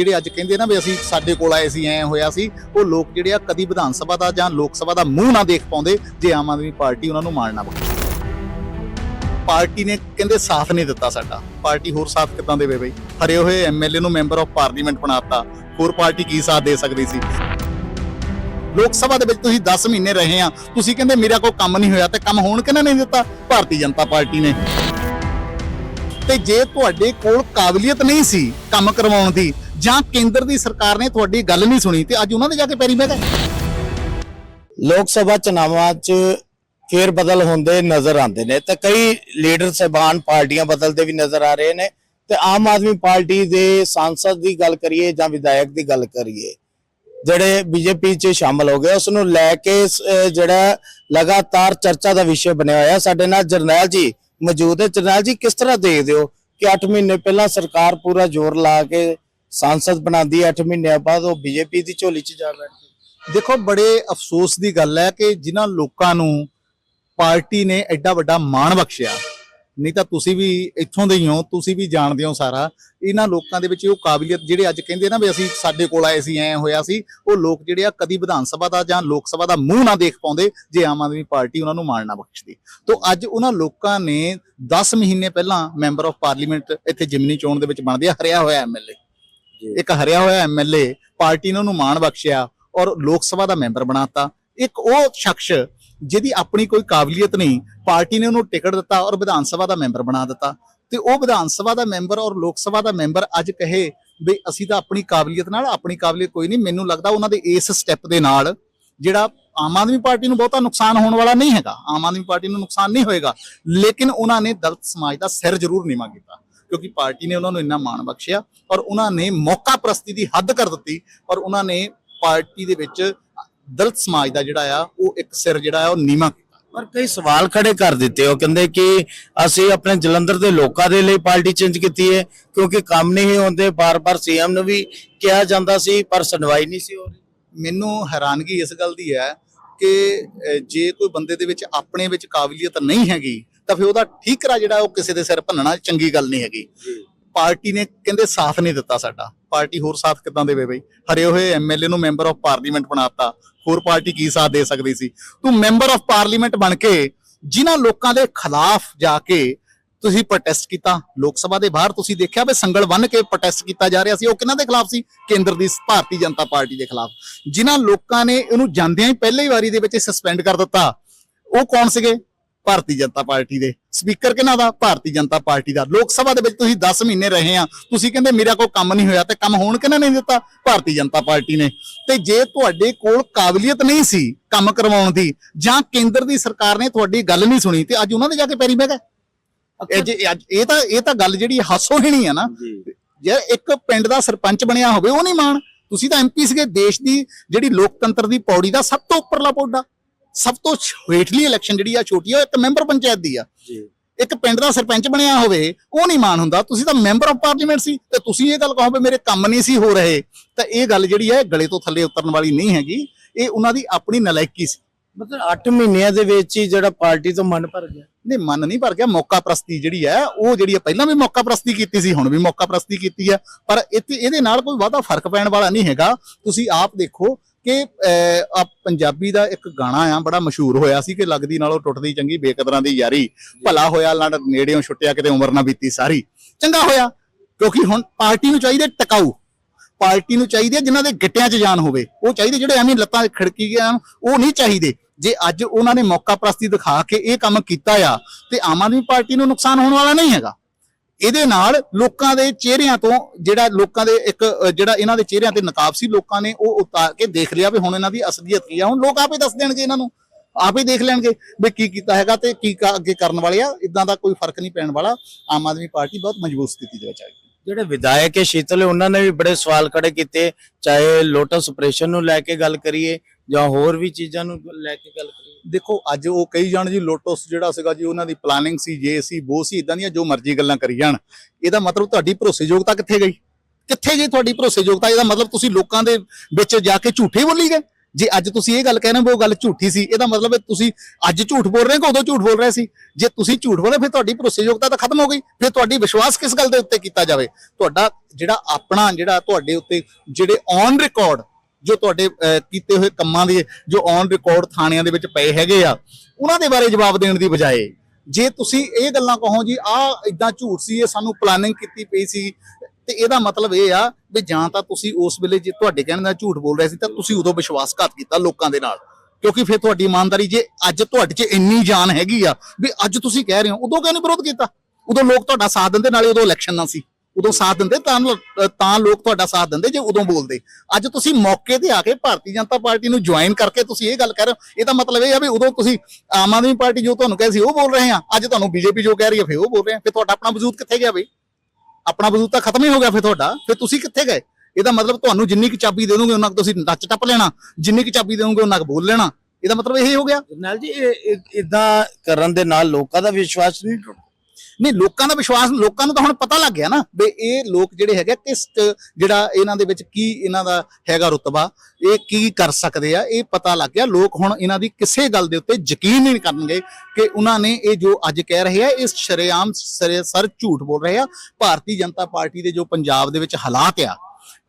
ਜਿਹੜੇ ਅੱਜ ਕਹਿੰਦੇ ਨਾ ਵੀ ਅਸੀਂ ਸਾਡੇ ਕੋਲ ਆਏ ਸੀ, ਐ ਹੋਇਆ ਸੀ, ਉਹ ਲੋਕ ਜਿਹੜੇ ਆ ਕਦੀ ਵਿਧਾਨ ਸਭਾ ਦਾ ਜਾਂ ਲੋਕ ਸਭਾ ਦਾ ਮੂੰਹ ਨਾ ਦੇਖ ਪਾਉਂਦੇ, ਜੇ ਆਮ ਆਦਮੀ ਪਾਰਟੀ ਉਹਨਾਂ ਨੂੰ ਮਾਰਨਾ ਪਵੇ। ਪਾਰਟੀ ਨੇ ਕਹਿੰਦੇ ਸਾਥ ਨਹੀਂ ਦਿੱਤਾ ਸਾਡਾ। ਪਾਰਟੀ ਹੋਰ ਸਾਥ ਕਿੱਦਾਂ ਦੇਵੇ ਬਈ? ਹਰੇ ਹੋਏ ਐਮਐਲਏ ਨੂੰ ਮੈਂਬਰ ਆਫ ਪਾਰਲੀਮੈਂਟ ਬਣਾਤਾ ਹੋਰ ਪਾਰਟੀ ਕੀ ਸਾਥ ਦੇ ਸਕਦੀ ਸੀ? ਲੋਕ ਸਭਾ ਦੇ ਵਿੱਚ ਤੁਸੀਂ 10 ਮਹੀਨੇ ਰਹੇ ਆ, ਤੁਸੀਂ ਕਹਿੰਦੇ ਮੇਰਾ ਕੋਈ ਕੰਮ ਨਹੀਂ ਹੋਇਆ ਤੇ ਕੰਮ ਹੋਣ ਕਿਹਨਾਂ ਨਹੀਂ ਦਿੱਤਾ? ਭਾਰਤੀ ਜਨਤਾ ਪਾਰਟੀ ਨੇ। ਤੇ ਜੇ ਤੁਹਾਡੇ ਕੋਲ ਕਾਬਲੀਅਤ ਨਹੀਂ ਸੀ ਕੰਮ ਕਰਵਾਉਣ ਦੀ ਜਾਂ ਕੇਂਦਰ ਦੀ ਸਰਕਾਰ ਨੇ ਤੁਹਾਡੀ ਗੱਲ ਨਹੀਂ ਸੁਣੀ ਤੇ ਅੱਜ ਉਹਨਾਂ ਦੇ ਜਾ ਕੇ ਪੈਰੀ ਬਹਿ ਗਏ? ਲੋਕ ਸਭਾ ਚੁਣਾਵਾਂ 'ਚ ਫੇਰ ਬਦਲ ਹੁੰਦੇ ਨਜ਼ਰ ਆਉਂਦੇ ਨੇ ਤੇ ਕਈ ਲੀਡਰ ਸਹਿਬਾਨ ਪਾਰਟੀਆਂ ਬਦਲਦੇ ਵੀ ਨਜ਼ਰ ਆ ਰਹੇ ਨੇ ਤੇ ਆਮ ਆਦਮੀ ਪਾਰਟੀ ਦੇ ਸਾਂਸਦ ਦੀ ਗੱਲ ਕਰੀਏ ਜਾਂ ਵਿਧਾਇਕ ਦੀ ਗੱਲ ਕਰੀਏ, ਜਿਹੜੇ ਬੀਜੇਪੀ 'ਚ ਸ਼ਾਮਲ ਹੋ ਗਏ, ਉਸ ਨੂੰ ਲੈ ਕੇ ਜਿਹੜਾ ਲਗਾਤਾਰ ਚਰਚਾ ਦਾ ਵਿਸ਼ੇ ਬਣਿਆ ਹੋਇਆ। ਸਾਡੇ ਨਾਲ ਜਰਨੈਲ ਜੀ ਮੌਜੂਦ ਹੈ ਜਰਨੈਲ ਜੀ, ਕਿਸ ਤਰ੍ਹਾਂ ਦੇਖਦੇ ਹੋ ਕਿ 8 ਮਹੀਨੇ ਪਹਿਲਾਂ ਸਰਕਾਰ ਪੂਰਾ ਜ਼ੋਰ ਲਾ ਕੇ ਸੰਸਦ ਬਣਾਉਂਦੀ ਹੈ 8 ਮਹੀਨਿਆਂ ਬਾਅਦ ਉਹ ਬੀਜੇਪੀ ਦੀ ਝੋਲੀ 'ਚ ਜਾ ਬੈਠਦੀ ਦੇਖੋ ਬੜੇ ਅਫਸੋਸ ਦੀ ਗੱਲ ਹੈ ਕਿ ਜਿਨ੍ਹਾਂ ਲੋਕਾਂ ਨੂੰ ਪਾਰਟੀ ਨੇ ਐਡਾ ਵੱਡਾ ਮਾਣ ਬਖਸ਼ਿਆ ਨਹੀਂ ਤਾਂ ਤੁਸੀਂ ਵੀ ਇੱਥੋਂ ਦੇ ਹੀ ਹੋ ਤੁਸੀਂ ਵੀ ਜਾਣਦੇ ਹੋ ਸਾਰਾ ਇਹਨਾਂ ਲੋਕਾਂ ਦੇ ਵਿੱਚ ਉਹ ਕਾਬਲੀਅਤ ਜਿਹੜੇ ਅੱਜ ਕਹਿੰਦੇ ਨਾ ਵੀ ਅਸੀਂ ਸਾਡੇ ਕੋਲ ਆਏ ਸੀ ਐ ਹੋਇਆ ਸੀ ਉਹ ਲੋਕ ਜਿਹੜੇ ਆ ਕਦੀ ਵਿਧਾਨ ਸਭਾ ਦਾ ਜਾਂ ਲੋਕ ਸਭਾ ਦਾ ਮੂੰਹ ਨਾ ਦੇਖ ਪਾਉਂਦੇ ਜੇ ਆਮ ਆਦਮੀ ਪਾਰਟੀ ਉਹਨਾਂ ਨੂੰ ਮਾਣ ਨਾ ਬਖਸ਼ਦੀ ਤੋਂ ਅੱਜ ਉਹਨਾਂ ਲੋਕਾਂ ਨੇ 10 ਮਹੀਨੇ ਪਹਿਲਾਂ ਮੈਂਬਰ ਆਫ ਪਾਰਲੀਮੈਂਟ ਇੱਥੇ ਜਿਮਨੀ ਚੋਣ ਦੇ ਵਿੱਚ ਬਣਦੇ ਆ ਹਰਿਆ ਹੋਇਆ ਐਮਐਲਏ ਇੱਕ ਹਰਿਆ ਹੋਇਆ ਐਮਐਲਏ ਪਾਰਟੀ ਨੇ ਉਹਨੂੰ ਮਾਣ ਬਖਸ਼ਿਆ ਔਰ ਲੋਕ ਸਭਾ ਦਾ ਮੈਂਬਰ ਬਣਾਤਾ। ਇੱਕ ਉਹ ਸ਼ਖਸ ਜਿਹਦੀ ਆਪਣੀ ਕੋਈ ਕਾਬਲੀਅਤ ਨਹੀਂ, ਪਾਰਟੀ ਨੇ ਉਹਨੂੰ ਟਿਕਟ ਦਿੱਤਾ ਔਰ ਵਿਧਾਨ ਸਭਾ ਦਾ ਮੈਂਬਰ ਬਣਾ ਦਿੱਤਾ। ਤੇ ਉਹ ਵਿਧਾਨ ਸਭਾ ਦਾ ਮੈਂਬਰ ਔਰ ਲੋਕ ਸਭਾ ਦਾ ਮੈਂਬਰ ਅੱਜ ਕਹੇ ਵੀ ਅਸੀਂ ਤਾਂ ਆਪਣੀ ਕਾਬਲੀਅਤ ਨਾਲ ਆਪਣੀ ਕਾਬਲੀਅਤ ਕੋਈ ਨਹੀਂ, ਮੈਨੂੰ ਲੱਗਦਾ ਉਹਨਾਂ ਦੇ ਇਸ ਸਟੈਪ ਦੇ ਨਾਲ ਜਿਹੜਾ ਆਮ ਆਦਮੀ ਪਾਰਟੀ ਨੂੰ ਬਹੁਤਾ ਨੁਕਸਾਨ ਹੋਣ ਵਾਲਾ ਨਹੀਂ ਹੈਗਾ, ਆਮ ਆਦਮੀ ਪਾਰਟੀ ਨੂੰ ਨੁਕਸਾਨ ਨਹੀਂ ਹੋਏਗਾ। ਲੇਕਿਨ ਉਹਨਾਂ ਨੇ ਦਲਿਤ ਸਮਾਜ ਦਾ ਸਿਰ ਜ਼ਰੂਰ ਨੀਵਾਂ ਕੀਤਾ। ਕਿਉਂਕਿ ਪਾਰਟੀ ਨੇ ਉਹਨਾਂ ਨੂੰ ਇੰਨਾ ਮਾਣ ਬਖਸ਼ਿਆ ਔਰ ਉਹਨਾਂ ਨੇ ਮੌਕਾ ਪ੍ਰਸਤੀ ਦੀ ਹੱਦ ਕਰ ਦਿੱਤੀ ਔਰ ਉਹਨਾਂ ਨੇ ਪਾਰਟੀ ਦੇ ਵਿੱਚ ਦਲਿਤ ਸਮਾਜ ਦਾ ਜਿਹੜਾ ਆ ਉਹ ਇੱਕ ਸਿਰ ਜਿਹੜਾ ਆ ਉਹ ਨੀਵਾਂ ਕੀਤਾ। ਪਰ ਕਈ ਸਵਾਲ ਖੜੇ ਕਰ ਦਿੱਤੇ ਉਹ ਕਹਿੰਦੇ ਕਿ ਅਸੀਂ ਆਪਣੇ ਜਲੰਧਰ ਦੇ ਲੋਕਾਂ ਦੇ ਲਈ ਪਾਰਟੀ ਚੇਂਜ ਕੀਤੀ ਹੈ ਕਿਉਂਕਿ ਕੰਮ ਨਹੀਂ ਹੁੰਦੇ ਬਾਰ-ਬਾਰ ਸੀਐਮ ਨੂੰ ਵੀ ਕਿਹਾ ਜਾਂਦਾ ਸੀ ਪਰ ਸੁਣਵਾਈ ਨਹੀਂ ਸੀ ਹੋ ਰਹੀ। ਮੈਨੂੰ ਹੈਰਾਨਗੀ ਇਸ ਗੱਲ ਦੀ ਹੈ ਕਿ ਜੇ ਕੋਈ ਬੰਦੇ ਦੇ ਵਿੱਚ ਆਪਣੇ ਵਿੱਚ ਕਾਬਲੀਅਤ ਨਹੀਂ ਹੈਗੀ ਤਾਂ ਫਿਰ ਉਹਦਾ ਠੀਕਰਾ ਜਿਹੜਾ ਉਹ ਕਿਸੇ ਦੇ ਸਿਰ ਭੰਨਣਾ ਚੰਗੀ ਗੱਲ ਨਹੀਂ ਹੈਗੀ। ਪਾਰਟੀ ਨੇ ਕਹਿੰਦੇ ਸਾਥ ਨਹੀਂ ਦਿੱਤਾ ਸਾਡਾ। ਪਾਰਟੀ ਹੋਰ ਸਾਥ ਕਿੱਦਾਂ ਦੇਵੇ ਬਈ? ਹਰੇ ਹੋਏ ਐਮਐਲਏ ਨੂੰ ਮੈਂਬਰ ਆਫ ਪਾਰਲੀਮੈਂਟ ਬਣਾਤਾ ਹੋਰ ਪਾਰਟੀ ਕੀ ਸਾਥ ਦੇ ਸਕਦੀ ਸੀ? ਤੂੰ ਮੈਂਬਰ ਆਫ ਪਾਰਲੀਮੈਂਟ ਬਣ ਕੇ ਜਿਨ੍ਹਾਂ ਲੋਕਾਂ ਦੇ ਖਿਲਾਫ ਜਾ ਕੇ ਤੁਸੀਂ ਪ੍ਰੋਟੈਸਟ ਕੀਤਾ ਲੋਕ ਸਭਾ ਦੇ ਬਾਹਰ ਤੁਸੀਂ ਦੇਖਿਆ ਵੀ ਸੰਗਲ ਬੰਨ ਕੇ ਪ੍ਰੋਟੈਸਟ ਕੀਤਾ ਜਾ ਰਿਹਾ ਸੀ? ਉਹ ਕਿਹਨਾਂ ਦੇ ਖਿਲਾਫ ਸੀ? ਕੇਂਦਰ ਦੀ ਭਾਰਤੀ ਜਨਤਾ ਪਾਰਟੀ ਦੇ ਖਿਲਾਫ। ਜਿਨ੍ਹਾਂ ਲੋਕਾਂ ਨੇ ਇਹਨੂੰ ਜਾਂਦਿਆਂ ਹੀ ਪਹਿਲੀ ਵਾਰੀ ਦੇ ਵਿੱਚ ਸਸਪੈਂਡ ਕਰ ਦਿੱਤਾ। ਉਹ ਕੌਣ ਸੀਗੇ? ਭਾਰਤੀ ਜਨਤਾ ਪਾਰਟੀ ਦੇ ਸਪੀਕਰ ਕਿਹਨਾਂ ਦਾ? ਭਾਰਤੀ ਜਨਤਾ ਪਾਰਟੀ ਦਾ। ਲੋਕ ਸਭਾ ਦੇ ਵਿੱਚ ਤੁਸੀਂ 10 ਮਹੀਨੇ ਰਹੇ ਆ। ਤੁਸੀਂ ਕਹਿੰਦੇ ਮੇਰਾ ਕੋਈ ਕੰਮ ਨਹੀਂ ਹੋਇਆ ਤੇ ਕੰਮ ਹੋਣ ਕਿਹਨਾਂ ਨਹੀਂ ਦਿੱਤਾ? ਭਾਰਤੀ ਜਨਤਾ ਪਾਰਟੀ ਨੇ। ਤੇ ਜੇ ਤੁਹਾਡੇ ਕੋਲ ਕਾਬਲੀਅਤ ਨਹੀਂ ਸੀ ਕੰਮ ਕਰਵਾਉਣ ਦੀ ਜਾਂ ਕੇਂਦਰ ਦੀ ਸਰਕਾਰ ਨੇ ਤੁਹਾਡੀ ਗੱਲ ਨਹੀਂ ਸੁਣੀ ਤੇ ਅੱਜ ਉਹਨਾਂ ਦੇ ਜਾ ਕੇ ਪੈਰੀ ਬਹਿ ਗਏ। ਇਹ ਜੇ ਅੱਜ ਇਹ ਤਾਂ ਇਹ ਤਾਂ ਗੱਲ ਜਿਹੜੀ ਹਾਸੋਹੀਣੀ ਆ ਨਾ। ਜੇ। ਇੱਕ ਪਿੰਡ ਦਾ ਸਰਪੰਚ ਬਣਿਆ ਹੋਵੇ ਉਹ ਨਹੀਂ ਮਾਣ। ਤੁਸੀਂ ਤਾਂ ਐਮਪੀ ਸੀਗੇ ਦੇਸ਼ ਦੀ ਜਿਹੜੀ ਲੋਕਤੰਤਰ ਦੀ ਪੌੜੀ ਦਾ ਸਭ ਤੋਂ ਉੱਪਰਲਾ ਪੌੜਾ ਸਭ ਤੋਂ ਹੇਠਲੀ ਇਲੈਕਸ਼ਨ ਜਿਹੜੀ ਆ ਛੋਟੀ ਆ ਉਹ ਇੱਕ ਮੈਂਬਰ ਪੰਚਾਇਤ ਦੀ ਆ। ਜੀ। ਇੱਕ ਪਿੰਡ ਦਾ ਸਰਪੰਚ ਬਣਿਆ ਹੋਵੇ ਉਹ ਨਹੀਂ ਮਾਣ ਹੁੰਦਾ। ਤੁਸੀਂ ਤਾਂ ਮੈਂਬਰ ਆਫ ਪਾਰਲੀਮੈਂਟ ਸੀ ਤੇ ਤੁਸੀਂ ਇਹ ਗੱਲ ਕਹੋ ਵੀ ਮੇਰੇ ਕੰਮ ਨਹੀਂ ਸੀ ਹੋ ਰਹੇ। ਤਾਂ ਇਹ ਗੱਲ ਜਿਹੜੀ ਹੈ ਗਲੇ ਤੋਂ ਥੱਲੇ ਉਤਰਨ ਵਾਲੀ ਨਹੀਂ ਹੈਗੀ। ਇਹ ਉਹਨਾਂ ਦੀ ਆਪਣੀ ਨਲਾਇਕੀ ਸੀ। ਮਤਲਬ 8 ਮਹੀਨਿਆਂ ਦੇ ਵਿੱਚ ਹੀ ਜਿਹੜਾ ਪਾਰਟੀ ਤੋਂ ਮਨ ਭਰ ਗਿਆ। ਨਹੀਂ ਮਨ ਨਹੀਂ ਭਰ ਗਿਆ। ਮੌਕਾ ਪ੍ਰਸਤੀ ਜਿਹੜੀ ਹੈ ਉਹ ਜਿਹੜੀ ਹੈ ਪਹਿਲਾਂ ਵੀ ਮੌਕਾ ਪ੍ਰਸਤੀ ਕੀਤੀ ਸੀ ਹੁਣ ਵੀ ਮੌਕਾ ਪ੍ਰਸਤੀ ਕੀਤੀ ਹੈ ਪਰ ਇੱਥੇ ਇਹਦੇ ਨਾਲ ਕੋਈ ਵਾਧਾ ਫ਼ਰਕ ਪੈਣ ਵਾਲਾ ਨਹੀਂ ਹੈਗਾ। ਤੁਸੀਂ ਆਪ ਦੇਖੋ ਕਿ ਆ ਪੰਜਾਬੀ ਦਾ ਇੱਕ ਗਾਣਾ ਆ, ਬੜਾ ਮਸ਼ਹੂਰ ਹੋਇਆ ਸੀ ਕਿ ਲੱਗਦੀ ਨਾਲੋਂ ਟੁੱਟਦੀ ਚੰਗੀ ਬੇਕਦਰਾਂ ਦੀ ਯਾਰੀ। ਭਲਾ ਹੋਇਆ ਲੜ ਨੇੜਿਓਂ ਛੁੱਟਿਆ ਕਿਤੇ ਉਮਰ ਨਾ ਬੀਤੀ ਸਾਰੀ। ਚੰਗਾ ਹੋਇਆ, ਕਿਉਂਕਿ ਹੁਣ ਪਾਰਟੀ ਨੂੰ ਚਾਹੀਦੇ ਟਿਕਾਊ। ਪਾਰਟੀ ਨੂੰ ਚਾਹੀਦੇ ਆ ਜਿਨ੍ਹਾਂ ਦੇ ਗਿੱਟਿਆਂ 'ਚ ਜਾਨ ਹੋਵੇ। ਉਹ ਚਾਹੀਦੇ ਜਿਹੜੇ ਐਵੇਂ ਲੱਤਾਂ ਖੜਕੀ ਗਿਆ ਉਹ ਨਹੀਂ ਚਾਹੀਦੇ। ਜੇ ਅੱਜ ਉਹਨਾਂ ਨੇ ਮੌਕਾ ਪ੍ਰਸਤੀ ਦਿਖਾ ਕੇ ਇਹ ਕੰਮ ਕੀਤਾ ਆ, ਤੇ ਆਮ ਆਦਮੀ ਪਾਰਟੀ ਨੂੰ ਨੁਕਸਾਨ ਹੋਣ ਵਾਲਾ ਨਹੀਂ ਹੈਗਾ। ਇਹਦੇ ਨਾਲ ਲੋਕਾਂ ਦੇ ਚਿਹਰਿਆਂ ਤੋਂ ਜਿਹੜਾ ਲੋਕਾਂ ਦੇ ਇੱਕ ਜਿਹੜਾ ਇਹਨਾਂ ਦੇ ਚਿਹਰਿਆਂ ਤੇ ਨਕਾਬ ਸੀ ਲੋਕਾਂ ਨੇ ਉਹ ਉਤਾਰ ਕੇ ਦੇਖ ਲਿਆ ਵੀ ਹੁਣ ਇਹਨਾਂ ਦੀ ਅਸਲੀਅਤ ਕੀ ਆ। ਹੁਣ ਲੋਕ ਆਪੇ ਦੱਸ ਦੇਣਗੇ ਇਹਨਾਂ ਨੂੰ, ਆਪੇ ਦੇਖ ਲੈਣਗੇ ਵੀ ਕੀ ਕੀਤਾ ਹੈਗਾ ਤੇ ਕੀ ਅੱਗੇ ਕਰਨ ਵਾਲੇ ਆ। ਇਦਾਂ ਦਾ ਕੋਈ ਫ਼ਰਕ ਨਹੀਂ ਪੈਣ ਵਾਲਾ। ਆਮ ਆਦਮੀ ਪਾਰਟੀ ਬਹੁਤ ਮਜ਼ਬੂਤ ਸਥਿਤੀ ਦੇ ਵਿੱਚ ਆ ਜਿਹੜੇ ਵਿਧਾਇਕ ਹੈ ਸ਼ੀਤਲ, ਉਹਨਾਂ ਨੇ ਵੀ ਬੜੇ ਸਵਾਲ ਖੜੇ ਕੀਤੇ, ਚਾਹੇ ਲੋਟਸ ਆਪਰੇਸ਼ਨ ਨੂੰ ਲੈ ਕੇ ਗੱਲ ਕਰੀਏ ਜਾਂ ਹੋਰ ਵੀ ਚੀਜ਼ਾਂ ਨੂੰ ਲੈ ਕੇ ਗੱਲ ਕਰੀਏ। ਦੇਖੋ, ਅੱਜ ਉਹ ਕਹੀ ਜਾਣ ਜੀ, ਲੋਟਸ ਜਿਹੜਾ ਸੀਗਾ ਜੀ, ਉਹਨਾਂ ਦੀ ਪਲਾਨਿੰਗ ਸੀ, ਜੇ ਸੀ, ਬੋ ਸੀ ਇਦਾਂ ਦੀਆਂ ਜੋ ਮਰਜ਼ੀ ਗੱਲਾਂ ਕਰੀ ਜਾਣ। ਇਹਦਾ ਮਤਲਬ ਤੁਹਾਡੀ ਭਰੋਸੇਯੋਗਤਾ ਕਿੱਥੇ ਗਈ? ਕਿੱਥੇ ਗਈ ਤੁਹਾਡੀ ਭਰੋਸੇਯੋਗਤਾ? ਇਹਦਾ ਮਤਲਬ ਤੁਸੀਂ ਲੋਕਾਂ ਦੇ ਵਿੱਚ ਜਾ ਕੇ ਝੂਠੇ ਬੋਲੀ ਗਏ? ਜੇ ਅੱਜ ਤੁਸੀਂ ਇਹ ਗੱਲ ਕਹਿ ਰਹੇ ਹੋ ਵੀ ਉਹ ਗੱਲ ਝੂਠੀ ਸੀ, ਇਹਦਾ ਮਤਲਬ ਹੈ ਤੁਸੀਂ ਅੱਜ ਝੂਠ ਬੋਲ ਰਹੇ ਹੋ ਕਿ ਉਦੋਂ ਝੂਠ ਬੋਲ ਰਹੇ ਸੀ? ਜੇ ਤੁਸੀਂ ਝੂਠ ਬੋਲੇ, ਫਿਰ ਤੁਹਾਡੀ ਭਰੋਸੇਯੋਗਤਾ ਤਾਂ ਖਤਮ ਹੋ ਗਈ। ਫਿਰ ਤੁਹਾਡੀ ਵਿਸ਼ਵਾਸ ਕਿਸ ਗੱਲ ਦੇ ਉੱਤੇ ਕੀਤਾ ਜਾਵੇ? ਤੁਹਾਡਾ ਜਿਹੜਾ ਆਪਣਾ ਜਿਹੜਾ ਤੁਹਾਡੇ ਉੱਤੇ ਜਿਹੜੇ ਔਨ ਰਿਕਾਰਡ ਜੋ ਤੁਹਾਡੇ ਅਹ, ਕੀਤੇ ਹੋਏ ਕੰਮਾਂ ਦੇ ਜੋ ਔਨ ਰਿਕਾਰਡ ਥਾਣਿਆਂ ਦੇ ਵਿੱਚ ਪਏ ਹੈਗੇ ਆ ਉਹਨਾਂ ਦੇ ਬਾਰੇ ਜਵਾਬ ਦੇਣ ਦੀ ਬਜਾਏ ਜੇ ਤੁਸੀਂ ਇਹ ਗੱਲਾਂ ਕਹੋ ਜੀ ਆ ਇਦਾਂ ਝੂਠ ਸੀ ਇਹ ਸਾਨੂੰ ਪਲਾਨਿੰਗ ਕੀਤੀ ਪਈ ਸੀ ਤੇ ਇਹਦਾ ਮਤਲਬ ਇਹ ਆ ਵੀ ਜਾਂ ਤਾਂ ਤੁਸੀਂ ਉਸ ਵੇਲੇ ਜੇ ਤੁਹਾਡੇ ਕਹਿਣ ਦਾ ਝੂਠ ਬੋਲ ਰਿਹਾ ਸੀ ਤਾਂ ਤੁਸੀਂ ਉਦੋਂ ਵਿਸ਼ਵਾਸਘਾਤ ਕੀਤਾ ਲੋਕਾਂ ਦੇ ਨਾਲ। ਕਿਉਂਕਿ ਫਿਰ ਤੁਹਾਡੀ ਇਮਾਨਦਾਰੀ ਜੇ ਅੱਜ ਤੁਹਾਡੇ 'ਚ ਇੰਨੀ ਜਾਨ ਹੈਗੀ ਆ ਵੀ ਅੱਜ ਤੁਸੀਂ ਕਹਿ ਰਹੇ ਹੋ ਉਦੋਂ ਕਿਉਂ ਨਹੀਂ ਵਿਰੋਧ ਕੀਤਾ? ਉਦੋਂ ਲੋਕ ਤੁਹਾਡਾ ਸਾਥ ਦਿੰਦੇ ਨਾਲੇ ਉਦੋਂ ਇਲੈਕਸ਼ਨ ਨਾ ਸੀ। ਉਦੋਂ ਸਾਥ ਦਿੰਦੇ, ਤਾਂ ਤਾਂ ਲੋਕ ਤੁਹਾਡਾ ਸਾਥ ਦਿੰਦੇ ਜੇ ਉਦੋਂ ਬੋਲਦੇ। ਅੱਜ ਤੁਸੀਂ ਮੌਕੇ ਤੇ ਆ ਕੇ ਭਾਰਤੀ ਜਨਤਾ ਪਾਰਟੀ ਨੂੰ ਜੁਆਇਨ ਕਰਕੇ ਤੁਸੀਂ ਇਹ ਗੱਲ ਕਰ ਰਹੇ ਹੋ। ਇਹਦਾ ਮਤਲਬ ਇਹ ਆ ਵੀ ਉਦੋਂ ਤੁਸੀਂ ਆਮ ਆਦਮੀ ਪਾਰਟੀ ਜੋ ਤੁਹਾਨੂੰ ਕਹੇ ਸੀ ਉਹ ਬੋਲ ਰਹੇ ਆ। ਅੱਜ ਤੁਹਾਨੂੰ ਬੀਜੇਪੀ ਜੋ ਕਹਿ ਰਹੀ ਹੈ ਫਿਰ ਉਹ ਬੋਲ ਰਹੇ ਆ। ਫਿਰ ਤੁਹਾਡਾ ਆਪਣਾ ਵਜੂਦ ਕਿੱਥੇ ਗਿਆ ਬਈ? ਆਪਣਾ ਵਜੂਦ ਤਾਂ ਖਤਮ ਹੀ ਹੋ ਗਿਆ ਫਿਰ ਤੁਹਾਡਾ। ਫਿਰ ਤੁਸੀਂ ਕਿੱਥੇ ਗਏ? ਇਹਦਾ ਮਤਲਬ ਤੁਹਾਨੂੰ ਜਿੰਨੀ ਕੁ ਚਾਬੀ ਦੇ ਦੋਗੇ, ਉਹਨਾਂ ਕੁ ਤੁਸੀਂ ਨੱਚ ਟੱਪ ਲੈਣਾ। ਜਿੰਨੀ ਕੁ ਚਾਬੀ ਦੇਵੋਗੇ, ਉਹਨਾਂ ਕੁ ਬੋਲ ਲੈਣਾ। ਇਹਦਾ ਮਤਲਬ ਇਹ ਹੋ ਗਿਆ। ਜਰਨੈਲ ਜੀ ਇਹ, ਇਦਾਂ ਕਰਨ ਦੇ ਨਾਲ ਲੋਕਾਂ ਦਾ ਵਿਸ਼ਵਾਸ ਨਹੀਂ ਟੁੱਟਦਾ। ਨਹੀਂ, ਲੋਕਾਂ ਦਾ ਵਿਸ਼ਵਾਸ, ਲੋਕਾਂ ਨੂੰ ਤਾਂ ਹੁਣ ਪਤਾ ਲੱਗ ਗਿਆ ਨਾ ਵੀ ਇਹ ਲੋਕ ਜਿਹੜੇ ਹੈਗੇ ਕਿਸ ਜਿਹੜਾ ਇਹਨਾਂ ਦੇ ਵਿੱਚ ਕੀ ਇਹਨਾਂ ਦਾ ਹੈਗਾ ਰੁਤਬਾ, ਇਹ ਕੀ ਕਰ ਸਕਦੇ ਆ, ਇਹ ਪਤਾ ਲੱਗ ਗਿਆ। ਲੋਕ ਹੁਣ ਇਹਨਾਂ ਦੀ ਕਿਸੇ ਗੱਲ ਦੇ ਉੱਤੇ ਯਕੀਨ ਨਹੀਂ ਕਰਨਗੇ ਕਿ ਉਹਨਾਂ ਨੇ ਇਹ ਜੋ ਅੱਜ ਕਹਿ ਰਹੇ ਆ ਇਸ ਸ਼ਰੇਆਮ ਸਰੇ, ਸਰ ਝੂਠ ਬੋਲ ਰਹੇ ਆ। ਭਾਰਤੀ ਜਨਤਾ ਪਾਰਟੀ ਦੇ ਜੋ ਪੰਜਾਬ ਦੇ ਵਿੱਚ ਹਾਲਾਤ ਆ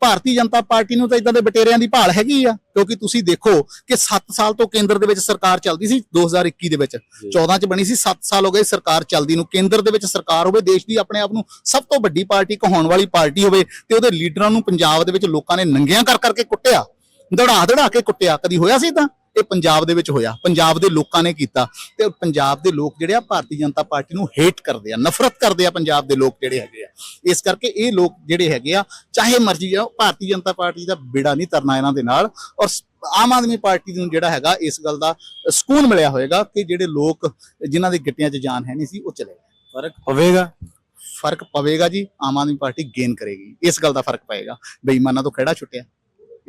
ਭਾਰਤੀ ਜਨਤਾ ਪਾਰਟੀ ਨੂੰ ਤਾਂ ਇਦਾਂ ਦੇ ਬਟੇਰਿਆਂ ਦੀ ਭਾਲ ਹੈਗੀ ਆ ਕਿਉਂਕਿ ਤੁਸੀਂ ਦੇਖੋ ਕਿ 7 ਸਾਲ ਤੋਂ ਕੇਂਦਰ ਦੇ ਵਿੱਚ ਸਰਕਾਰ ਚੱਲਦੀ ਸੀ 2021 ਦੇ ਵਿੱਚ। 14 ਚ ਬਣੀ ਸੀ 7 ਸਾਲ ਹੋ ਗਏ ਸਰਕਾਰ ਚੱਲਦੀ ਨੂੰ। ਕੇਂਦਰ ਦੇ ਵਿੱਚ ਸਰਕਾਰ ਹੋਵੇ ਦੇਸ਼ ਦੀ ਆਪਣੇ ਆਪ ਨੂੰ ਸਭ ਤੋਂ ਵੱਡੀ ਪਾਰਟੀ ਕਹਾਉਣ ਵਾਲੀ ਪਾਰਟੀ ਹੋਵੇ ਤੇ ਉਹਦੇ ਲੀਡਰਾਂ ਨੂੰ ਪੰਜਾਬ ਦੇ ਵਿੱਚ ਲੋਕਾਂ ਨੇ ਨੰਗਿਆਂ ਕਰ ਕਰਕੇ ਕੁੱਟਿਆ ਦੜਾ ਦੜਾ ਕੇ ਕੁੱਟਿਆ। ਕਦੀ ਹੋਇਆ ਸੀ ਤਾਂ ਇਹ ਪੰਜਾਬ ਦੇ ਵਿੱਚ ਹੋਇਆ। ਪੰਜਾਬ ਦੇ ਲੋਕਾਂ ਨੇ ਕੀਤਾ ਤੇ ਪੰਜਾਬ ਦੇ ਲੋਕ ਜਿਹੜੇ ਆ ਭਾਰਤੀ ਜਨਤਾ ਪਾਰਟੀ ਨੂੰ ਹੇਟ ਕਰਦੇ ਆ ਨਫ਼ਰਤ ਕਰਦੇ ਆ ਪੰਜਾਬ ਦੇ ਲੋਕ ਜਿਹੜੇ ਹੈਗੇ ਆ। ਇਸ ਕਰਕੇ ਇਹ ਲੋਕ ਜਿਹੜੇ ਹੈਗੇ ਆ ਚਾਹੇ ਮਰਜ਼ੀ ਆ ਭਾਰਤੀ ਜਨਤਾ ਪਾਰਟੀ ਦਾ ਬਿੜਾ ਨਹੀਂ ਤਰਨਾ ਇਹਨਾਂ ਦੇ ਨਾਲ ਔਰ ਆਮ ਆਦਮੀ ਪਾਰਟੀ ਨੂੰ ਜਿਹੜਾ ਹੈਗਾ ਇਸ ਗੱਲ ਦਾ ਸਕੂਨ ਮਿਲਿਆ ਹੋਏਗਾ ਕਿ ਜਿਹੜੇ ਲੋਕ ਜਿਨ੍ਹਾਂ ਦੇ ਗਿੱਟਿਆਂ 'ਚ ਜਾਨ ਹੈ ਨਹੀਂ ਸੀ ਉਹ ਚਲੇ ਗਏ। ਫ਼ਰਕ ਪਵੇਗਾ? ਫ਼ਰਕ ਪਵੇਗਾ ਜੀ ਆਮ ਆਦਮੀ ਪਾਰਟੀ ਗੇਨ ਕਰੇਗੀ। ਇਸ ਗੱਲ ਦਾ ਫ਼ਰਕ ਪਏਗਾ। ਬੇਈਮਾਨਾਂ ਤੋਂ ਕਿਹੜਾ ਛੁੱਟਿਆ।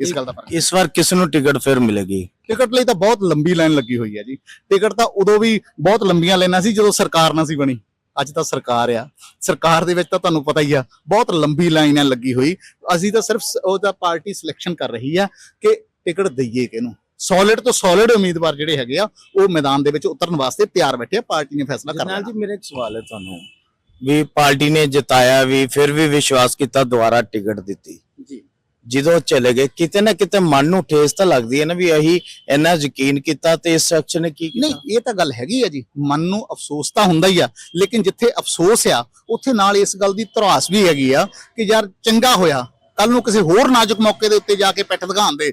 ਇਸ ਗੱਲ ਦਾ ਫ਼ਰਕ। ਇਸ ਵਾਰ ਕਿਸ ਨੂੰ ਟਿਕਟ ਫਿਰ ਮਿਲੇਗੀ। ਟਿਕਟ ਲਈ ਤਾਂ ਬਹੁਤ ਲੰਬੀ ਲਾਈਨ ਲੱਗੀ ਹੋਈ ਹੈ ਜੀ। ਟਿਕਟ ਤਾਂ ਉਦੋਂ ਵੀ ਬਹੁਤ ਲੰਬੀਆਂ ਲਾਈਨਾਂ ਸੀ ਜਦੋਂ ਸਰਕਾਰ ਨਾ ਸੀ ਬਣੀ। ਅੱਜ ਤਾਂ ਸਰਕਾਰ ਆ। ਸਰਕਾਰ ਦੇ ਵਿੱਚ ਤਾਂ ਤੁਹਾਨੂੰ ਪਤਾ ਹੀ ਆ ਬਹੁਤ ਲੰਬੀ ਲਾਈਨ ਹੈ ਲੱਗੀ ਹੋਈ। ਅਸੀਂ ਤਾਂ ਸਿਰਫ ਉਹਦਾ ਪਾਰਟੀ ਸਿਲੈਕਸ਼ਨ ਕਰ ਰਹੀ ਆ ਕਿ ਟਿਕਟ ਦਈਏ ਕਿਹਨੂੰ। ਸੋਲਿਡ ਤੋਂ ਸੋਲਿਡ ਉਮੀਦਵਾਰ ਜਿਹੜੇ ਹੈਗੇ ਆ ਉਹ ਮੈਦਾਨ ਦੇ ਵਿੱਚ ਉਤਰਨ ਵਾਸਤੇ ਤਿਆਰ ਬੈਠੇ ਆ ਪਾਰਟੀ ਨੇ ਫੈਸਲਾ ਕਰ ਜਰਨੈਲ ਜੀ ਮੇਰਾ ਇੱਕ ਸਵਾਲ ਹੈ ਤੁਹਾਨੂੰ। ਵੀ ਪਾਰਟੀ ਨੇ ਜਿਤਾਇਆ ਵੀ ਫਿਰ ਵੀ ਵਿਸ਼ਵਾਸ ਕੀਤਾ ਦੁਬਾਰਾ ਟਿਕਟ ਦਿੱਤੀ। ਜੀ। ਜਦੋਂ ਚਲੇ ਗਏ, ਕਿਤੇ ਨਾ ਕਿਤੇ ਮਨ ਨੂੰ ਠੇਸ ਤਾਂ ਲੱਗਦੀ ਹੈ ਨਾ ਵੀ ਅਹੀ ਇੰਨਾ ਯਕੀਨ ਕੀਤਾ ਤੇ ਇਸ ਸ਼ਖਸ ਨੇ ਕੀ ਕੀਤਾ। ਨਹੀਂ, ਇਹ ਤਾਂ ਗੱਲ ਹੈਗੀ ਆ ਜੀ। ਮਨ ਨੂੰ ਅਫਸੋਸ ਤਾਂ ਹੁੰਦਾ ਹੀ ਆ, ਲੇਕਿਨ ਜਿੱਥੇ ਅਫਸੋਸ ਆ, ਉੱਥੇ ਨਾਲ ਇਸ ਗੱਲ ਦੀ ਧਰਾਸ ਵੀ ਹੈਗੀ ਆ ਕਿ ਯਾਰ ਚੰਗਾ ਹੋਇਆ ਕੱਲ ਨੂੰ ਕਿਸੇ ਹੋਰ ਨਾਜ਼ੁਕ ਮੌਕੇ ਦੇ ਉੱਤੇ ਜਾ ਕੇ ਪੈਟ ਦਿਖਾਉਣ ਦੇ,